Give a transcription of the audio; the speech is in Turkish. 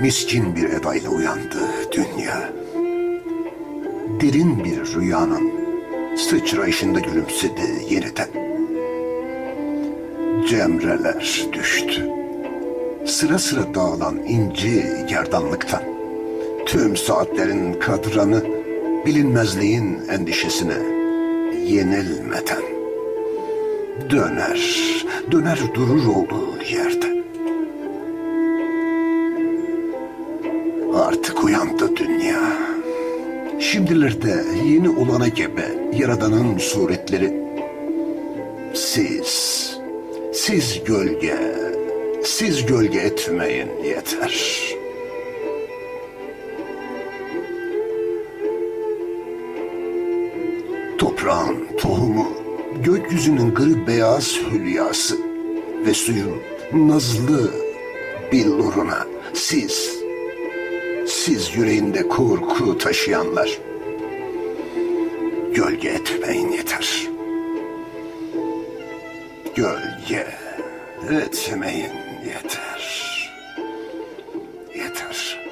Miskin bir edayla uyandı dünya. Derin bir rüyanın sıçrayışında gülümsedi yeniden. Cemreler düştü. Sıra sıra dağılan inci gerdanlıktan. Tüm saatlerin kadranı bilinmezliğin endişesine yenilmeden. Döner, döner durur olduğu yerde. Artık uyandı dünya. Şimdilerde yeni olana gebe Yaradan'ın suretleri. Siz, siz gölge, siz gölge etmeyin yeter. Toprağın tohumu, gökyüzünün gri beyaz hülyası ve suyun nazlı billuruna siz, siz yüreğinde korku taşıyanlar. Gölge etmeyin yeter. Gölge etmeyin yeter. Yeter.